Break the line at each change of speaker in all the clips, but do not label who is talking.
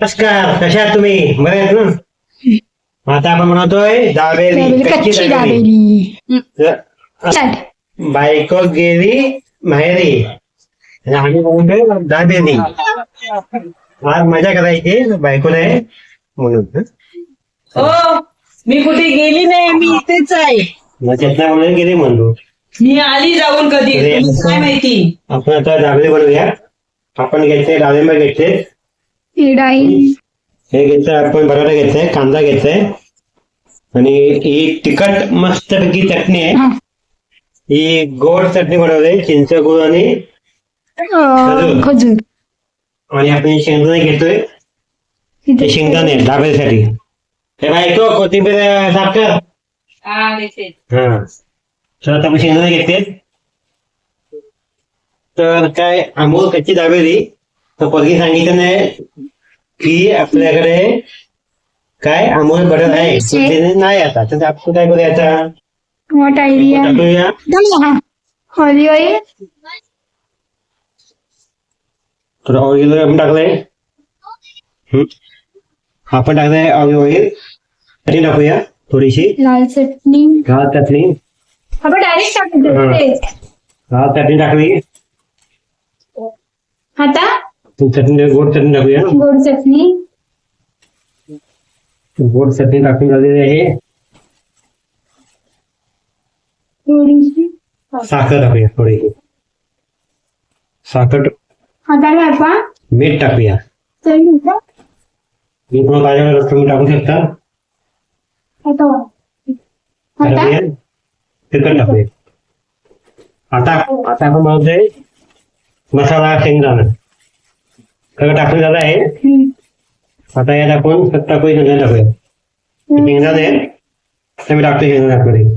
नमस्कार कशा आहात तुम्ही? बरे आहेत ना? आता आपण बनवतोय दाबेली कच्ची. बायको गेली माहेरी. आणि आम्ही बनवतोय दाबेली आज मजा करायची बायको नाही म्हणून हं?
मी कुठे गेली नाही मी इथेच आहे.
मग चेतना म्हणून गेली म्हणतो
मी आली जाऊन कधी काय माहिती?
आपण आता दाबेली बनवूया. आपण घेतले डाळिंब घेतले.
ही डाळी
हे घेतलं आपण बटाटा घेतलाय कांदा घेतलाय आणि ही तिखट मस्त पैकी चटणी आहे.
हा.
ही गोड चटणी बनवली चिंच गुळ आणि
अं, खजूर.
आणि आपण शेंगदाणे घेतोय. ते
इथे
शेंगदाणे डाब्यासाठी हे बायको कोथिंबीर साफ कर.
हा.
हा. तर आता आपण शेंगदाणे घेते तर काय अमोल कच्ची दाबेली. तर पोरगी सांगितलं नाही की आपल्याकडे काय अमोल बटर आहे ते नाही आता तर आपण काय करूया आता?
What idea.
टाकूया
ऑलिव्ह ऑइल
तर ऑइल आपण टाकलंय. हम्म. आपण टाकलंय ऑलिव्ह ऑइल तरी टाकूया थोडीशी.
लाल चटणी.
लाल चटणी.
आपण डायरेक्ट
हा.
टाकतो
लाल चटणी टाकली.
आता?
ती चटणी गोड चटणी टाकूया
गोड चटणी
गोड चटणी टाकून झालेली आहे
थोडीशी
साखर टाकूया थोडीशी साखर।
आता आपण
मीठ टाकूया
चटणी का?
मी पण पाहिजे तुम्ही टाकू शकता
आता वा. आता
टाकूया तिखट टाकूया आता आता आपण बनवतोय मसाला शेंगदाणा सगळं टाकून झालं आहे. आता यात आपण सत्ता टाकूया शेंगदाणे टाकूया शेंगदाणे आता मी टाकतो शेंगदाणे टाकूया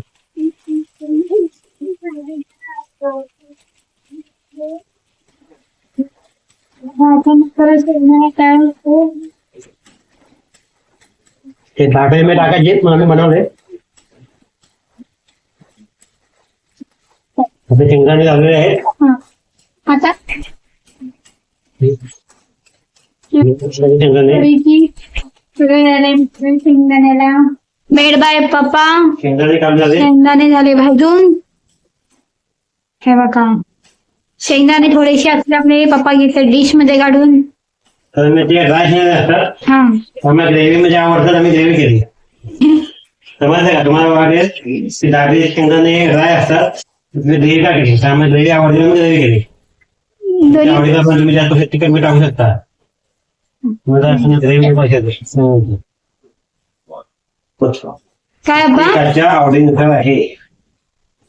हा, होतं?
ते टाकायचे मी टाकायचे म्हणून मी बनवले आता शेंगदाणे झालेले आहेत
हा. आता
शेंगदाणे
थोडीशी सगळं झालंय मिश्रण शेंगदाण्याला मेड बाय पप्पा
शेंगदाणे काम झाले
शेंगदाणे झाले भाजून हे बघा शेंगदाणे थोडेसे पप्पा घेतले डिश मध्ये काढून
तर मी ते ड्राय शेंगदाणे असतात
हा।
आम्हाला ग्रेव्ही मध्ये आवडतात आम्ही ग्रेव्ही केली समजलं का तुम्हाला वाटेल की दाबे शेंगदाणे ड्राय असतात ग्रेव्ही का त्यामुळे ग्रेव्ही आवडली ग्रेव्ही केली आवडीला पण तुम्ही जास्त तिखट मी टाकू शकता
काय अप्पा
त्याच्या आवडीनुसार आहे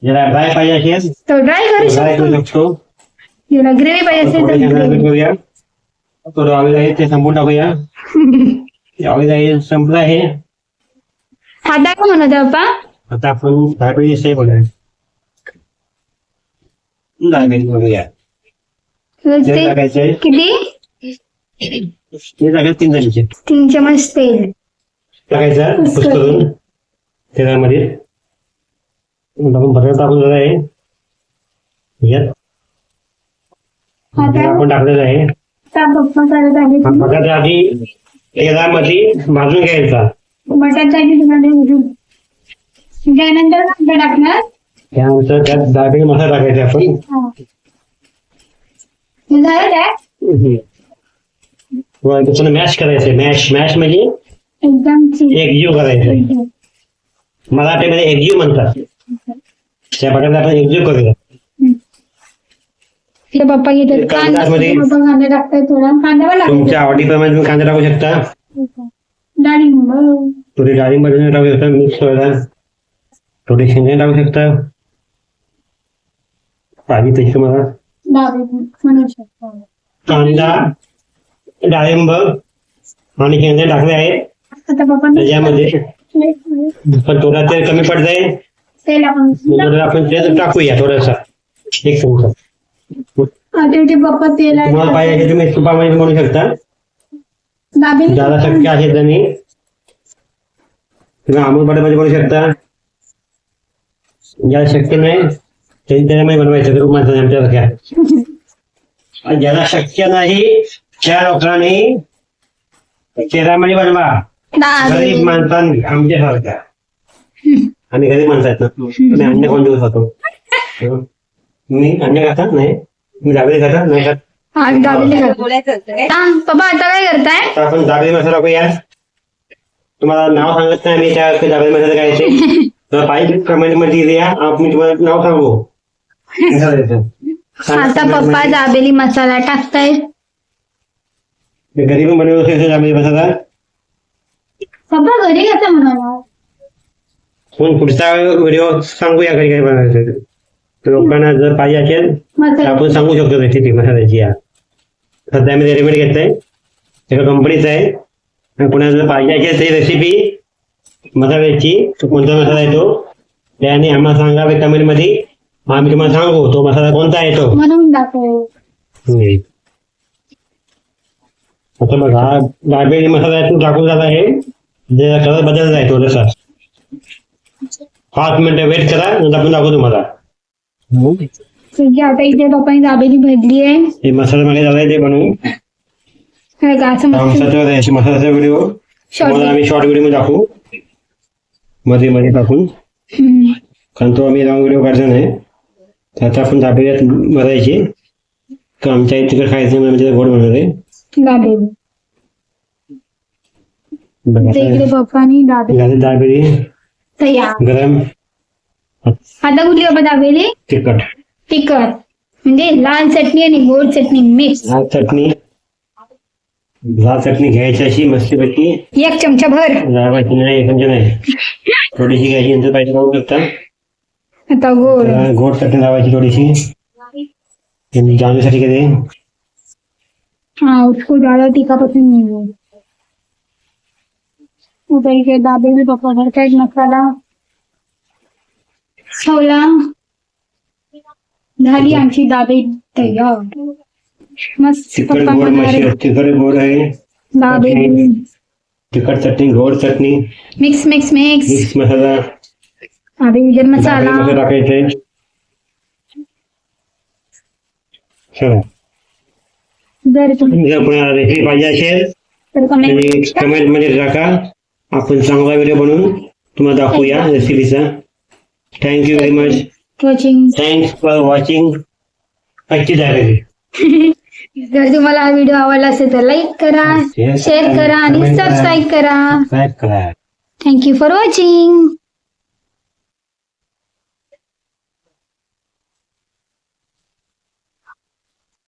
ज्याला ड्राय पाहिजे असेल
तो ड्राय करू
ड्राय करू
शकतो
शकतो
त्याला ग्रेव्ही पाहिजे असेल
थोडं
तर gravy.
करूया थोडं ऑइल आहे ते संपून टाकूया ऑइल आहे संपलं आहे
आता काय म्हणत अप्पा
आता आपण दाबेली सेव बघूया दाबेली बघूया
ते किती
ते टाकायचं तीन चमचे
तीन चमच तेल
टाकायचं कुस करून. तेलामध्ये. टाकून झाला आहे. यात.
आता
आपण टाकलेलं आहे.
आता पप्पा करत
हा
आहे
बटाटा आधी तेलामध्ये भाजून घ्यायचा.
बटाटा आणि तुम्हाला भाजून त्यानंतर कांदा टाकणार.
त्यानंतर त्यात दाबेली मसाला टाकायचा आपण.
हा. हे झालं काय
त्याचं मॅश करायचं मॅश मॅश म्हणजे
एकदम चिक.
एकजीव करायचं मराठीमध्ये एकजीव म्हणतात त्या बटाटा आपण एकजीव करूया
इथे पप्पा घेतात कांदा टाकताय थोडा। कांदा पण
तुमच्या आवडीप्रमाणे तुम्ही कांदा टाकू शकता
डाळिंब
थोडी डाळिंब टाकू शकता मिक्स व्हायला थोडी शेंगदाणे टाकू शकता भाजी तशी
शकतो
कांदा। डाळिंब आणि शेंगदाणे टाकले आहेत
पप्पा
त्याच्यामध्ये पण थोडा तेल कमी पडतंय.
तेल आपण
तेल टाकूया थोडंसं. एक चमचा तुम्हाला पाहिजे तुम्ही तुपामध्ये बनवू शकता. ज्याला शक्य असेल त्यांनी तुम्ही अमूल बटामध्ये बनवू शकता. ज्याला शक्य नाही त्यांनी त्याच्यामध्ये बनवायचं रूप माणसाने आमच्यासारख्या. ज्याला शक्य नाही त्या लोकांनी शहरामध्ये बनवा. गरीब माणसां आमच्यासारख्या आम्ही गरीब माणसं आहेत ना. तुम्ही अन्य कोण दिवस खातो? हं? मी अन्य खाता? नाही. मी दाबेली खाता? नाही खात.
दाबेली
होतं?
हा, पप्पा आता काय करताय?
आपण दाबेली मसाला करूया तुम्हाला नाव सांगत नाही मी त्या दाबेली मसाला काय ते. तर पाहिजे कमेंटमध्ये द्या आपण तुम्हाला नाव सांगू.
आता पप्पा. दाबेली मसाला टाकतायत.
मी घरी पण बनवलं असेल दाबेली मसाला
पप्पा घरी कसं बनवणार
पण पुढचा व्हिडिओ सांगूया घरी काय बनवायचं ते. तर लोकांना जर पाहिजे असेल तर
मसाला
आपण सांगू शकतो रेसिपी मसाल्याची या सध्या मी रेडीमेड घेतोय एका कंपनीचं आहे आणि कोणाला जर पाहिजे असेल ती रेसिपी मसाल्याची तो कोणता मसाला येतो त्याने आम्हाला सांगावे कमेंट मध्ये मग आम्ही तुम्हाला सांगू तो मसाला कोणता येतो
बनवून दाखव
हम्म. आता बघा दाबेली मसाला टाकून जात आहे. जे कलर बदलला आहे थोडासा. पाच मिनिटं वेट करा नंतर आपण दाखवू तुम्हाला.
आता इथे पप्पानी दाबेली भरली आहे.
हे मसाला मागे झालाय ते बनवू
काय का असं मस्त.
आमचा मसाल्याचा व्हिडिओ
Short
तुम्हाला आम्ही शॉर्ट व्हिडिओ मध्ये दाखवू. मध्ये मध्ये टाकून.
हम्म.
कारण तो आम्ही लॉंग व्हिडिओ काढला नाही. तर आता आपण दाबेल्यात भरायची तर आमच्या इथे खायचं नाही गोड बनवणार
तयार।
गरम।
आता कुठली बाबा दाबेली
तिखट
तिखट म्हणजे लाल चटणी आणि गोड चटणी मिक्स।
लाल चटणी लाल चटणी घ्यायची अशी मस्तपैकी
एक चमचा भर।
लावायची नाही एक चमचा नाही। थोडीशी घ्यायची नंतर पाहिजे लावू शकता
आता गोड
गोड चटणी लावायची थोडीशी आणि जाणण्यासाठी कधी
हाँ उसको ज़्यादा तीखा पसंद नहीं है। उधर के दाबेली पप्पा घर का एक मसाला ठेवला झाली आमची दाबेली तयार। मस्त पप्पा
तिखट गोड आहे
दाबेली
तिखट चटणी गोड चटणी
मिक्स मिक्स मिक्स।
मिक्स मसाला।
अभी इधर मसाला।
मसाला टाकायचे चला।
जर तुम्ही
जर कोणाला रेसिपी पाहिजे असेल
तर कमेंट
त्यांनी कमेंटमध्ये टाका आपण चांगला व्हिडिओ बनवून तुम्हाला दाखवूया रेसिपीचा thank you very
much
watching thanks for watching आजची डायरेक्ट
जर तुम्हाला हा व्हिडिओ आवडला असेल तर लाईक करा शेअर
करा,
आणि
सबस्क्राईब करा
थँक्यू फॉर वॉचिंग